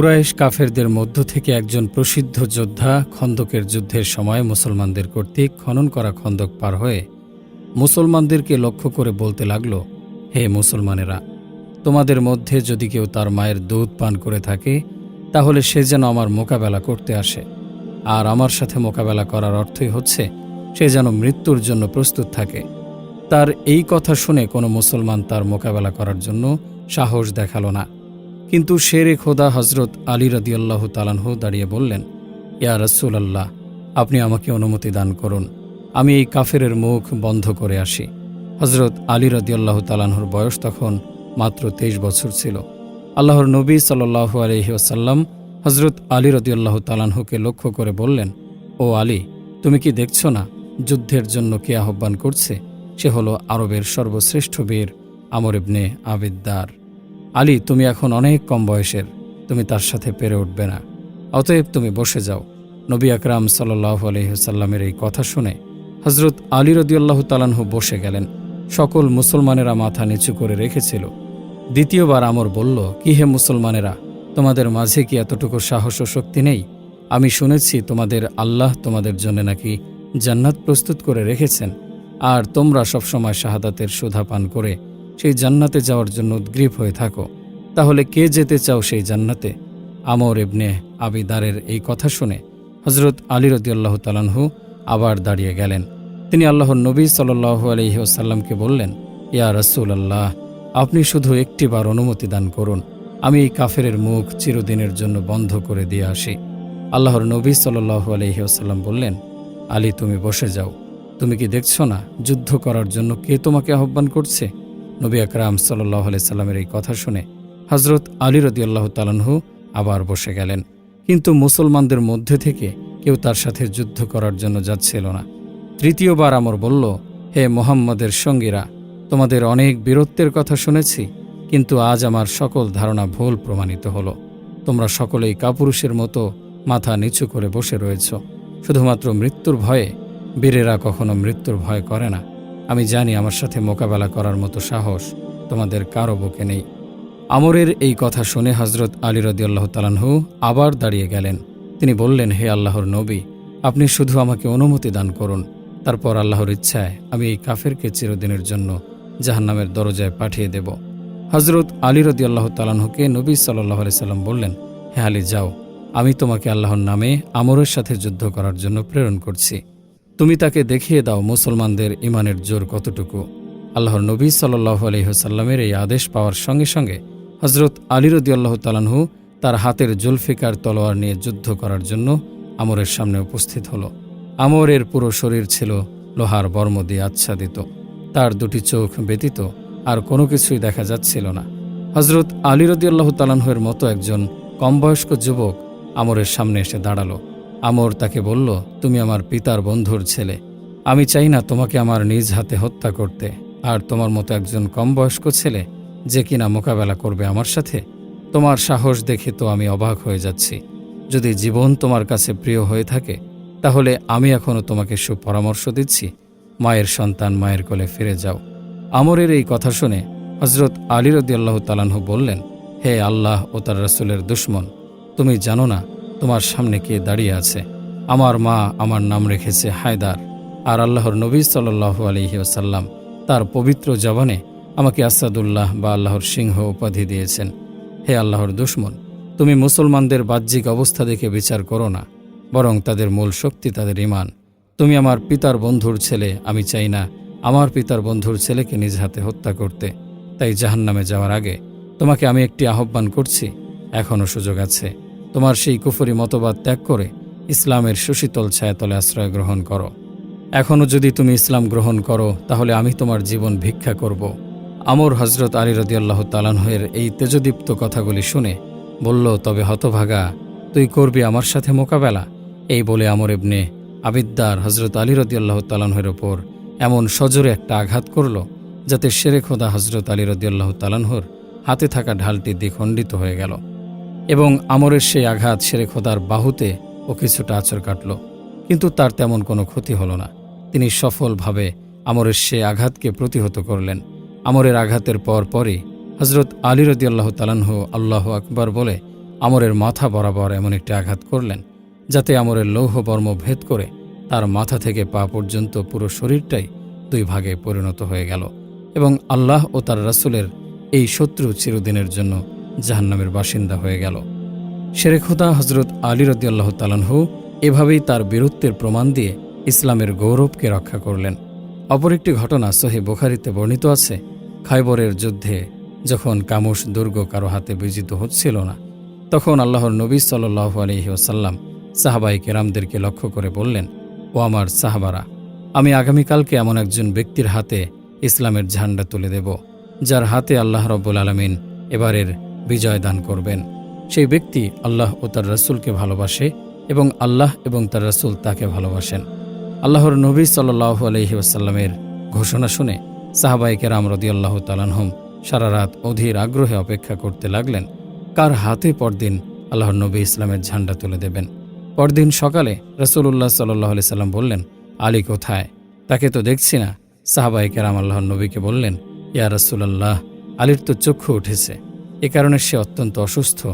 কুরাইশ কাফেরদের মধ্য থেকে একজন প্রসিদ্ধ যোদ্ধা খন্দকের যুদ্ধের সময় মুসলমানদের কর্তৃক খনন করা খন্দক পার হয়ে মুসলমানদেরকে লক্ষ্য করে বলতে লাগল, হে মুসলমানেরা, তোমাদের মধ্যে যদি কেউ তার মায়ের দুধ পান করে থাকে, তাহলে সে যেন আমার মোকাবেলা করতে আসে। আর আমার সাথে মোকাবেলা করার অর্থই হচ্ছে, সে যেন মৃত্যুর জন্য প্রস্তুত থাকে। তার এই কথা শুনে কোনো মুসলমান তার মোকাবেলা করার জন্য সাহস দেখাল না। কিন্তু শেরে খোদা হজরত আলী রদিয়াল্লাহ তালানহু দাঁড়িয়ে বললেন, ইয়া আল্লাহ আপনি আমাকে অনুমতি দান করুন। আমি এই কাফেরের মুখ বন্ধ করে আসি। হজরত আলী রদিয়াল্লাহ তালানহুর বয়স তখন মাত্র তেইশ বছর ছিল। আল্লাহর নবী সাল্লাহ আলহি ওসাল্লাম হজরত আলী রদিয়াল্লাহ তালানহুকে লক্ষ্য করে বললেন, ও আলী, তুমি কি দেখছ না, যুদ্ধের জন্য কে আহ্বান করছে? সে হলো আরবের সর্বশ্রেষ্ঠ বীর আমর ইবনে আবিদ্দার। আলী, তুমি এখন অনেক কম বয়সের। তুমি তার সাথে পেরে উঠবে না। অতএব তুমি বসে যাও। নবী আকরাম সাল্লাহ আলহিহসাল্লামের এই কথা শুনে হজরত আলী রদিয়াল্লাহ তালানহু বসে গেলেন। সকল মুসলমানেরা মাথা নিচু করে রেখেছিল। দ্বিতীয়বার আমর বলল, কি হে মুসলমানেরা, তোমাদের মাঝে কি এতটুকু সাহস ও শক্তি নেই? আমি শুনেছি তোমাদের আল্লাহ তোমাদের জন্য নাকি জান্নাত প্রস্তুত করে রেখেছেন। আর তোমরা সবসময় শাহাদাতের সুধা পান করে সেই জান্নাতে যাওয়ার জন্য উদ্গ্রীব হয়ে থাকো। তাহলে কে যেতে চাও সেই জান্নাতে? আমর ইবনে আবিদারের এই কথা শুনে হজরত আলী রদিয়াল্লাহ তালানহু আবার দাঁড়িয়ে গেলেন। তিনি আল্লাহর নবী সাল্লাহ আলহিহসাল্লামকে বললেন, ইয়া রসুল আল্লাহ আপনি শুধু একটিবার অনুমতি দান করুন। আমি এই কাফেরের মুখ চিরদিনের জন্য বন্ধ করে দিয়ে আসি। আল্লাহর নবী সাল্লাহ আলহিহসাল্লাম বললেন, আলী, তুমি বসে যাও। তুমি কি দেখছ না, যুদ্ধ করার জন্য কে তোমাকে আহ্বান করছে? নবী আকরাম সাল্লাহ সাল্লামের এই কথা শুনে হজরত আলী রদিয়াল্লাহ তালানহু আবার বসে গেলেন। কিন্তু মুসলমানদের মধ্যে থেকে কেউ তার সাথে যুদ্ধ করার জন্য যাচ্ছিল না। তৃতীয়বার আমর বলল, হে মোহাম্মদের সঙ্গীরা, তোমাদের অনেক বীরত্বের কথা শুনেছি, কিন্তু আজ আমার সকল ধারণা ভুল প্রমাণিত হলো। তোমরা সকলেই কাপুরুষের মতো মাথা নিচু করে বসে রয়েছ। শুধুমাত্র মৃত্যুর ভয়ে বীরেরা কখনো মৃত্যুর ভয় করে না। আমি জানি আমার সাথে মোকাবেলা করার মতো সাহস তোমাদের কারও বুকে নেই। আমরের এই কথা শুনে হজরত আলী রদিয়াল্লাহ আবার দাঁড়িয়ে গেলেন। তিনি বললেন, হে আল্লাহর নবী, আপনি শুধু আমাকে অনুমতি দান করুন। তারপর আল্লাহর ইচ্ছায় আমি এই কাফেরকে চিরদিনের জন্য জাহান্নামের দরজায় পাঠিয়ে দেব। হজরত আলী রদিয়াল্লাহ তালানহুকে নবী সাল্লাহ সাল্লাম বললেন, হে আলী, যাও। আমি তোমাকে আল্লাহর নামে আমরের সাথে যুদ্ধ করার জন্য প্রেরণ করছি। তুমি তাকে দেখিয়ে দাও মুসলমানদের ইমানের জোর কতটুকু। আল্লাহর নবী সাল্লাহ আলহিহসাল্লামের এই আদেশ পাওয়ার সঙ্গে সঙ্গে হজরত আলী রদিয়াল্লাহ তালানহু তার হাতের জুলফিকার তলোয়ার নিয়ে যুদ্ধ করার জন্য আমরের সামনে উপস্থিত হল। আমরের পুরো শরীর ছিল লোহার বর্ম দিয়ে আচ্ছাদিত। তার দুটি চোখ ব্যতীত আর কোনো কিছুই দেখা যাচ্ছিল না। হজরত আলী রদিয়াল্লাহ তালানহুয়ের মতো একজন কমবয়স্ক যুবক আমরের সামনে এসে দাঁড়াল। আমর তাকে বলল, তুমি আমার পিতার বন্ধুর ছেলে। আমি চাই না তোমাকে আমার নিজ হাতে হত্যা করতে। আর তোমার মতো একজন কম বয়স্ক ছেলে যে কিনা মোকাবেলা করবে আমার সাথে, তোমার সাহস দেখে তো আমি অবাক হয়ে যাচ্ছি। যদি জীবন তোমার কাছে প্রিয় হয়ে থাকে, তাহলে আমি এখনও তোমাকে সুপরামর্শ দিচ্ছি। মায়ের সন্তান মায়ের কোলে ফিরে যাও। আমরের এই কথা শুনে হজরত আলী রদিয়াল্লাহ তালানহু বললেন, হে আল্লাহ ও তার রসুলের দুশ্মন, তুমি জানো না তোমার সামনে কে দাঁড়িয়ে আছে? আমার মা আমার নাম রেখেছে হায়দার। আর আল্লাহর নবী সাল্লাহু আলহি ওসাল্লাম তার পবিত্র জবানে আমাকে আসাদুল্লাহ বা আল্লাহর সিংহ উপাধি দিয়েছেন। হে আল্লাহর দুশ্মন, তুমি মুসলমানদের বাহ্যিক অবস্থা দেখে বিচার করো না, বরং তাদের মূল শক্তি তাদের ইমান তুমি আমার পিতার বন্ধুর ছেলে, আমি চাই না আমার পিতার বন্ধুর ছেলেকে নিজ হাতে হত্যা করতে। তাই জাহান্নামে যাওয়ার আগে তোমাকে আমি একটি আহ্বান করছি এখনও সুযোগ আছে। তোমার সেই কুফরি মতবাদ ত্যাগ করে ইসলামের সুশীতল ছায়াতলে আশ্রয় গ্রহণ করো। এখনও যদি তুমি ইসলাম গ্রহণ করো, তাহলে আমি তোমার জীবন ভিক্ষা করব। আমর হজরত আলী রদিয়াল্লাহ তালানহের এই তেজদীপ্ত কথাগুলি শুনে বলল, তবে হতভাগা, তুই করবি আমার সাথে মোকাবেলা? এই বলে আমর ইবনে আবিদ্দার হজরত আলী রদিয়াল্লাহ তালানহের ওপর এমন সজোরে একটা আঘাত করল, যাতে শেরে খোদা হজরত আলী রদিয়াল্লাহ তালানহর হাতে থাকা ঢালটি দ্বিখণ্ডিত হয়ে গেল। এবং আমরের সেই আঘাত সেরে খোদার বাহুতে ও কিছুটা আচর কাটল। কিন্তু তার তেমন কোনো ক্ষতি হল না। তিনি সফলভাবে আমরের সে আঘাতকে প্রতিহত করলেন। আমরের আঘাতের পর পরই হজরত আলী রদিয়াল্লাহ তালানহু আল্লাহ আকবর বলে আমরের মাথা বরাবর এমন একটি আঘাত করলেন, যাতে আমরের লৌহ বর্ম ভেদ করে তার মাথা থেকে পা পর্যন্ত পুরো শরীরটাই দুই ভাগে পরিণত হয়ে গেল এবং আল্লাহ ও তার রাসূলের এই শত্রু চিরদিনের জন্য জাহান্নামের বাসিন্দা হয়ে গেল। শেরেখুদা হজরত আলী রদিয়াল্লাহ তালানহু এভাবেই তার বীরত্বের প্রমাণ দিয়ে ইসলামের গৌরবকে রক্ষা করলেন। অপর একটি ঘটনা সহি বোখারিতে বর্ণিত আছে খাইবরের যুদ্ধে যখন কামুস দুর্গ কারও হাতে বিজিত হচ্ছিল না, তখন আল্লাহর নবী সাল্লাহ আলহি ওসাল্লাম সাহাবাই কেরামদেরকে লক্ষ্য করে বললেন, ও আমার সাহাবারা, আমি আগামীকালকে এমন একজন ব্যক্তির হাতে ইসলামের ঝান্ডা তুলে দেব, যার হাতে আল্লাহ রব্বুল আলমিন এবারের বিজয় দান করবেন। সেই ব্যক্তি আল্লাহ ও তার রসুলকে ভালোবাসে এবং আল্লাহ এবং তার রসুল তাকে ভালোবাসেন। আল্লাহর নবী সাল্লাহ আলহি আসাল্লামের ঘোষণা শুনে সাহাবাই কেরাম রদিয়াল্লাহ তালানহম সারা রাত অধীর আগ্রহে অপেক্ষা করতে লাগলেন, কার হাতে পরদিন আল্লাহর নবী ইসলামের ঝান্ডা তুলে দেবেন? পরদিন সকালে রসুল্লাহ সাল্লাহ আলি সাল্লাম বললেন, আলী কোথায়? তাকে তো দেখছি না। সাহাবাই কেরাম আল্লাহর নবীকে বললেন, ইয়া রসুল্লাহ আলীর তো চক্ষু উঠেছে। এ কারণে সে অত্যন্ত অসুস্থ।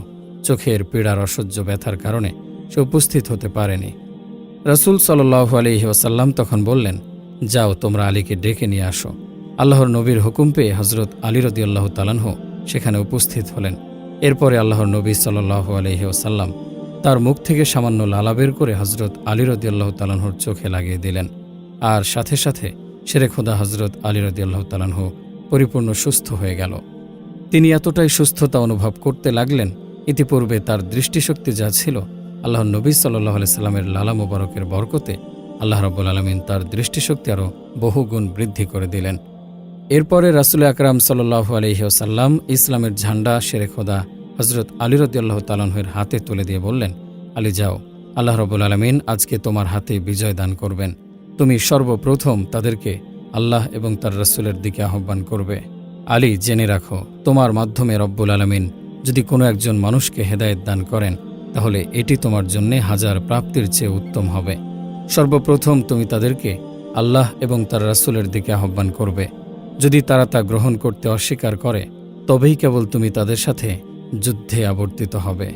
চোখের পীড়ার অসহ্য ব্যথার কারণে সে উপস্থিত হতে পারেনি। রসুল সাল্লাহ আলহি ওসাল্লাম তখন বললেন, যাও, তোমরা আলীকে ডেকে নিয়ে আসো। আল্লাহর নবীর হুকুম পেয়ে হজরত আলী আল্লাহ তালানহ সেখানে উপস্থিত হলেন। এরপরে আল্লাহর নবী সাল্লাহ আলহি ওসাল্লাম তার মুখ থেকে সামান্য লালা বের করে হজরত আলী রদি আল্লাহ তালানহর চোখে লাগিয়ে দিলেন। আর সাথে সাথে সেরে খোদা হজরত আলী রদি আল্লাহ তালানহ পরিপূর্ণ সুস্থ হয়ে গেল। তিনি এতটাই সুস্থতা অনুভব করতে লাগলেন, ইতিপূর্বে তার দৃষ্টিশক্তি যা ছিল, আল্লাহর নবী সাল্লাহ সাল্লামের লালা মুবারকের বরকতে আল্লাহ রব্বুল আলমিন তার দৃষ্টিশক্তি আরও বহুগুণ বৃদ্ধি করে দিলেন। এরপরে রাসুল আকরাম সাল্লাহ আলহিহসাল্লাম ইসলামের ঝান্ডা শেরে খোদা হজরত আলী রদিয়াল্লাহ তালাহের হাতে তুলে দিয়ে বললেন, আলী, যাও, আল্লাহ রবুল আলমিন আজকে তোমার হাতে বিজয় দান করবেন। তুমি সর্বপ্রথম তাদেরকে আল্লাহ এবং তার রসুলের দিকে আহ্বান করবে। আলী, জেনে রাখো, তোমার মাধ্যমে রব্বুল আলমিন যদি কোনো একজন মানুষকে হেদায়েত দান করেন, তাহলে এটি তোমার জন্যে হাজার প্রাপ্তির চেয়ে উত্তম হবে। সর্বপ্রথম তুমি তাদেরকে আল্লাহ এবং তার রাসূলের দিকে আহ্বান করবে। যদি তারা তা গ্রহণ করতে অস্বীকার করে, তবেই কেবল তুমি তাদের সাথে যুদ্ধে আবর্তিত হবে।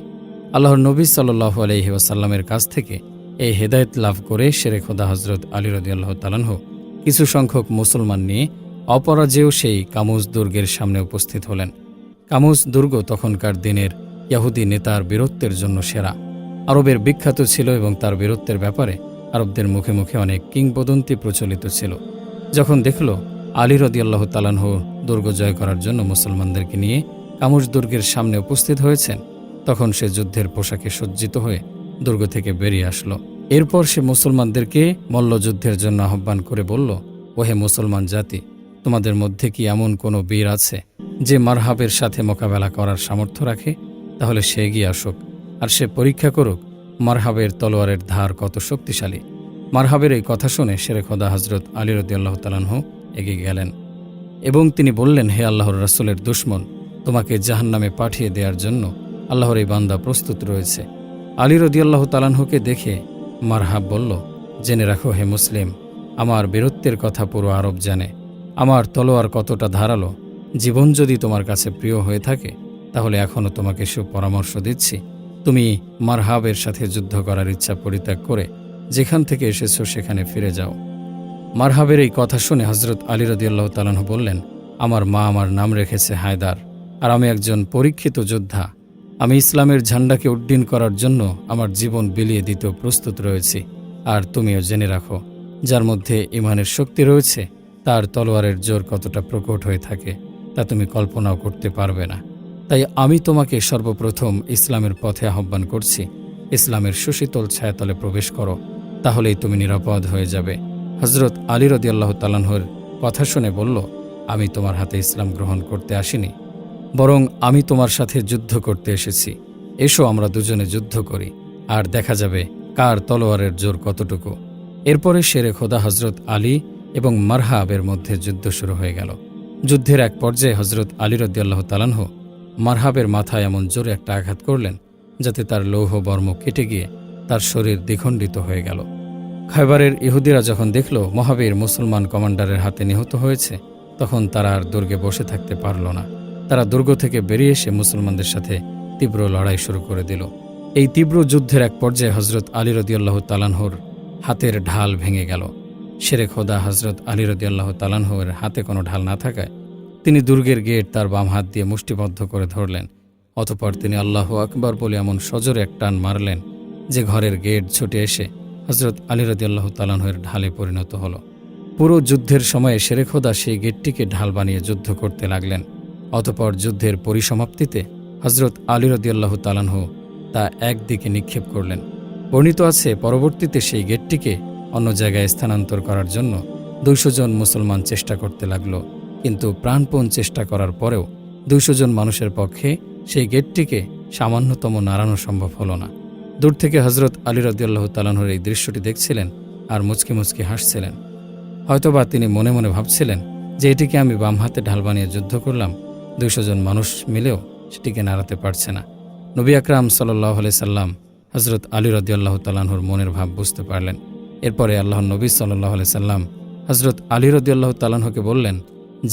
আল্লাহর নবী সাল্লাহ আলহি ওসাল্লামের কাছ থেকে এই হেদায়েত লাভ করে শেরে খোদা হজরত আলী রদিয়াল্লাহ তালানহ কিছু সংখ্যক মুসলমান নিয়ে অপরাজেয় সেই কামুজ দুর্গের সামনে উপস্থিত হলেন। কামুজ দুর্গ তখনকার দিনের ইয়াহুদি নেতার বীরত্বের জন্য সেরা। আরবের বিখ্যাত ছিল এবং তার বীরত্বের ব্যাপারে আরবদের মুখে মুখে অনেক কিংবদন্তি প্রচলিত ছিল। যখন দেখল আলী রদিয়াল্লাহ তালানহ দুর্গ জয় করার জন্য মুসলমানদেরকে নিয়ে কামুজ দুর্গের সামনে উপস্থিত হয়েছেন, তখন সে যুদ্ধের পোশাকে সজ্জিত হয়ে দুর্গ থেকে বেরিয়ে আসলো। এরপর সে মুসলমানদেরকে মল্লযুদ্ধের জন্য আহ্বান করে বলল, ওহে মুসলমান জাতি তোমাদের মধ্যে কি এমন কোনো বীর আছে যে মারহাবের সাথে মোকাবেলা করার সামর্থ্য রাখে? তাহলে সে এগিয়ে আসুক, আর সে পরীক্ষা করুক, মারহাবের তলোয়ারের ধার কত শক্তিশালী। মারহাবের এই কথা শুনে শেরে খোদা হজরত আলী রদিয়াল্লাহ তালানহ এগিয়ে গেলেন এবং তিনি বললেন, হে আল্লাহর রাসূলের দুশ্মন, তোমাকে জাহান্নামে পাঠিয়ে দেওয়ার জন্য আল্লাহর এই বান্দা প্রস্তুত রয়েছে। আলী রদিয়াল্লাহ তালানহুকে দেখে মারহাব বলল, জেনে রাখো হে মুসলিম, আমার বীরত্বের কথা পুরো আরব জানে। আমার তলোয়ার কতটা ধারালো। জীবন যদি তোমার কাছে প্রিয় হয়ে থাকে, তাহলে এখনও তোমাকে সুপরামর্শ দিচ্ছি। তুমি মারহাবের সাথে যুদ্ধ করার ইচ্ছা পরিত্যাগ করে যেখান থেকে এসেছ সেখানে ফিরে যাও। মারহাবের এই কথা শুনে হজরত আলী রদিয়াল্লাহ তালাহ বললেন, আমার মা আমার নাম রেখেছে হায়দার, আর আমি একজন পরীক্ষিত যোদ্ধা। আমি ইসলামের ঝান্ডাকে উড্ডীন করার জন্য আমার জীবন বিলিয়ে দিতেও প্রস্তুত রয়েছি, আর তুমিও জেনে রাখো, যার মধ্যে ইমানের শক্তি রয়েছে তার তলোয়ারের জোর কতটা প্রকট হয়ে থাকে, তা তুমি কল্পনাও করতে পারবে না। তাই আমি তোমাকে সর্বপ্রথম ইসলামের পথে আহ্বান করছি। ইসলামের সুশীতল ছায়াতলে প্রবেশ করো, তাহলেই তুমি নিরাপদ হয়ে যাবে। হজরত আলী রদিয়াল্লাহ তালানহর কথা শুনে বলল, আমি তোমার হাতে ইসলাম গ্রহণ করতে আসিনি, বরং আমি তোমার সাথে যুদ্ধ করতে এসেছি। এসো, আমরা দুজনে যুদ্ধ করি, আর দেখা যাবে কার তলোয়ারের জোর কতটুকু। এরপরে শেরে খোদা হজরত আলী এবং মারহাবের মধ্যে যুদ্ধ শুরু হয়ে গেল। যুদ্ধের এক পর্যায়ে হজরত আলী রদিয়াল্লাহ তালানহ মারহাবের মাথায় এমন জোরে একটা আঘাত করলেন, যাতে তার লৌহ বর্ম কেটে গিয়ে তার শরীর দ্বিখণ্ডিত হয়ে গেল। খাইবারের ইহুদিরা যখন দেখল মহাবীর মুসলমান কমান্ডারের হাতে নিহত হয়েছে, তখন তারা আর দুর্গে বসে থাকতে পারল না। তারা দুর্গ থেকে বেরিয়ে এসে মুসলমানদের সাথে তীব্র লড়াই শুরু করে দিল। এই তীব্র যুদ্ধের এক পর্যায়ে হজরত আলী রদিয়াল্লাহ তালানহর হাতের ঢাল ভেঙে গেল। শেরে খোদা হজরত আলী রদিয়াল্লাহ তালানহর হাতে কোনো ঢাল না থাকায় তিনি দুর্গের গেট তার বাম হাত দিয়ে মুষ্টিবদ্ধ করে ধরলেন। অতপর তিনি আল্লাহ আকবর বলে এমন সজোরে এক টান মারলেন যে ঘরের গেট ছুটে এসে হজরত আলী রদিয়াল্লাহ তালানহের ঢালে পরিণত হলো। পুরো যুদ্ধের সময়ে শেরেখোদা সেই গেটটিকে ঢাল বানিয়ে যুদ্ধ করতে লাগলেন। অতপর যুদ্ধের পরিসমাপ্তিতে হজরত আলী রদিয়াল্লাহ তালানহ তা একদিকে নিক্ষেপ করলেন। বর্ণিত আছে, পরবর্তীতে সেই গেটটিকে অন্য জায়গায় স্থানান্তর করার জন্য দুইশো জন মুসলমান চেষ্টা করতে লাগল, কিন্তু প্রাণপণ চেষ্টা করার পরেও দুইশো জন মানুষের পক্ষে সেই গেটটিকে সামান্যতম নাড়ানো সম্ভব হলো না। দূর থেকে হজরত আলী রদিয়াল্লাহ তালানহর এই দৃশ্যটি দেখছিলেন আর মুচকি মুচকি হাসছিলেন। হয়তোবা তিনি মনে মনে ভাবছিলেন যে এটিকে আমি বাম হাতে ঢাল বানিয়ে যুদ্ধ করলাম, দুইশো জন মানুষ মিলেও সেটিকে নাড়াতে পারছে না। নবী আকরাম সাল্লাহ সাল্লাম হজরত আলী রদিয়াল্লাহ তালাহুর মনের ভাব বুঝতে পারলেন। এরপরে আল্লাহ নবী সাল্লাহ সাল্লাম হজরত আলী রদিয়াল্লাহ তালাহকে বললেন,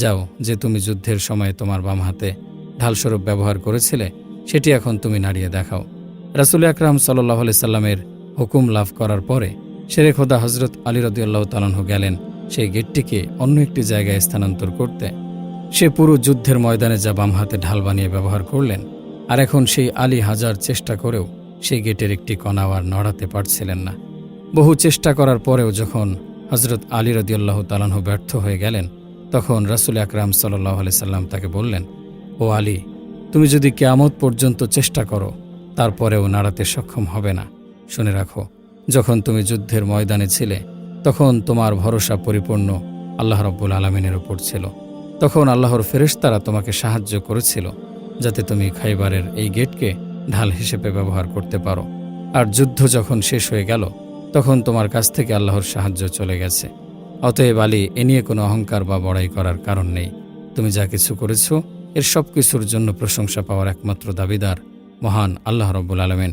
যাও, যে তুমি যুদ্ধের সময় তোমার বাম হাতে ঢালস্বরূপ ব্যবহার করেছিলে, সেটি এখন তুমি নাড়িয়ে দেখাও। রাসুল আকরাম সাল্লাহ সাল্লামের হুকুম লাভ করার পরে শেরে খোদা হজরত আলী রদিয়াল্লাহ তালাহ গেলেন সেই গেটটিকে অন্য একটি জায়গায় স্থানান্তর করতে। সে পুরো যুদ্ধের ময়দানে যা বাম হাতে ঢাল বানিয়ে ব্যবহার করলেন, আর এখন সেই আলী হাজার চেষ্টা করেও সেই গেটের একটি কণাওয়ার নড়াতে পারছিলেন না। বহু চেষ্টা করার পরেও যখন হজরত আলী রদিয়াল্লাহ তালাহ ব্যর্থ হয়ে গেলেন, তখন রাসুল আকরাম সাল্লাহ সাল্লাম তাকে বললেন, ও আলী, তুমি যদি কেয়ামত পর্যন্ত চেষ্টা করো, তারপরেও নাড়াতে সক্ষম হবে না। শুনে রাখো, যখন তুমি যুদ্ধের ময়দানে ছিলে, তখন তোমার ভরসা পরিপূর্ণ আল্লাহ রব্বুল আলমিনের ওপর ছিল। তখন আল্লাহর ফেরেশতারা তোমাকে সাহায্য করেছিল, যাতে তুমি খাইবারের এই গেটকে ঢাল হিসেবে ব্যবহার করতে পারো। আর যুদ্ধ যখন শেষ হয়ে গেল তখন তোমার কাছ থেকে আল্লাহর সাহায্য চলে গেছে। অতএব আলী, এ নিয়ে কোনো অহংকার বা বড়াই করার কারণ নেই। তুমি যা কিছু করেছ, এর সব কিছুর জন্য প্রশংসা পাওয়ার একমাত্র দাবিদার মহান আল্লাহ রব্বুল আলমেন।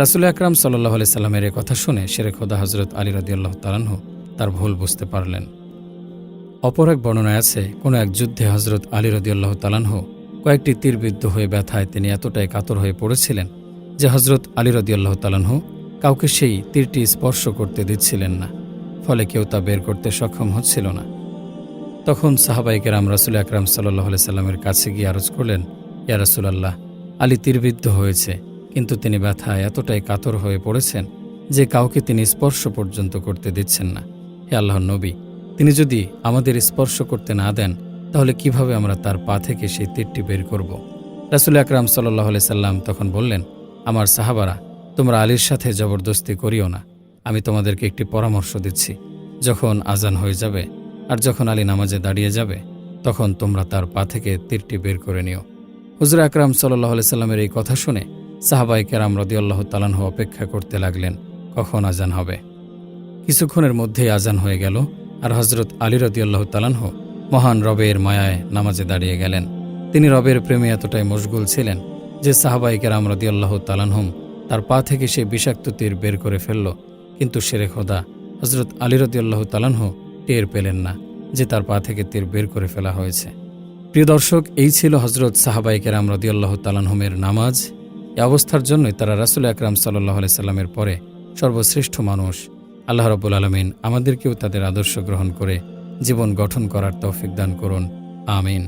রাসুল আকরাম সাল্লাহ আলি সাল্লামের এ কথা শুনে শেরে খোদা হজরত আলী রদিয়াল্লাহ তালাহ তার ভুল বুঝতে পারলেন। অপর এক বর্ণনায় আছে, কোনো এক যুদ্ধে হজরত আলী রদিয়াল্লাহ তালাহ কয়েকটি তীরবিদ্ধ হয়ে ব্যথায় তিনি এতটাই কাতর হয়ে পড়েছিলেন যে হজরত আলী রদিয়াল্লাহ তালাহ কাউকে সেই তীরটি স্পর্শ করতে দিচ্ছিলেন না, ফলে কেউ তা বের করতে সক্ষম হচ্ছিল না। তখন সাহাবাইকেরাম রাসুল আকরাম সাল্লাহ সাল্লামের কাছে গিয়ে আরজ করলেন, ইয়া রাসুলাল্লাহ, আলী তীরবিদ্ধ হয়েছে, কিন্তু তিনি ব্যথায় এতটাই কাতর হয়ে পড়েছেন যে কাউকে তিনি স্পর্শ পর্যন্ত করতে দিচ্ছেন না। হে আল্লাহর নবী, তিনি যদি আমাদের স্পর্শ করতে না দেন, তাহলে কীভাবে আমরা তার পা থেকে সেই তীরটি বের করব? রাসুল আকরাম সাল্লাহ সাল্লাম তখন বললেন, আমার সাহাবারা তোমরা আলীর সাথে জবরদস্তি করিও না। আমি তোমাদেরকে একটি পরামর্শ দিচ্ছি। যখন আজান হয়ে যাবে আর যখন আলী নামাজে দাঁড়িয়ে যাবে, তখন তোমরা তার পা থেকে তীরটি বের করে নিও। হুজুর আকরাম সাল্লাহ সাল্লামের এই কথা শুনে সাহাবাই কেরাম রদিয়াল্লাহ তালাহ অপেক্ষা করতে লাগলেন, কখন আজান হবে। কিছুক্ষণের মধ্যেই আজান হয়ে গেল আর হজরত আলী রদিয়াল্লাহ তালাহ মহান রবের মায়ায় নামাজে দাঁড়িয়ে গেলেন। তিনি রবের প্রেমে এতটাই মশগুল ছিলেন যে সাহাবাই কেরাম রদিয়াল্লাহ তালানহম তার পা থেকে সে বিষাক্ত তীর বের করে ফেলল, কিন্তু সেরে খোদা হজরত আলী রদিয়াল্লাহ তালানহ টের পেলেন না যে তার পা থেকে তীর বের করে ফেলা হয়েছে। প্রিয় দর্শক, এই ছিল হজরত সাহাবাই কেরাম রদিয়াল্লাহ তালানহমের নামাজ। এ অবস্থার জন্যই তারা রাসুল আকরাম সাল্লাহ সাল্লামের পরে সর্বশ্রেষ্ঠ মানুষ। আল্লাহ রব্বুল আলমিন আমাদেরকেও তাদের আদর্শ গ্রহণ করে জীবন গঠন করার তৌফিক দান করুন। আমিন।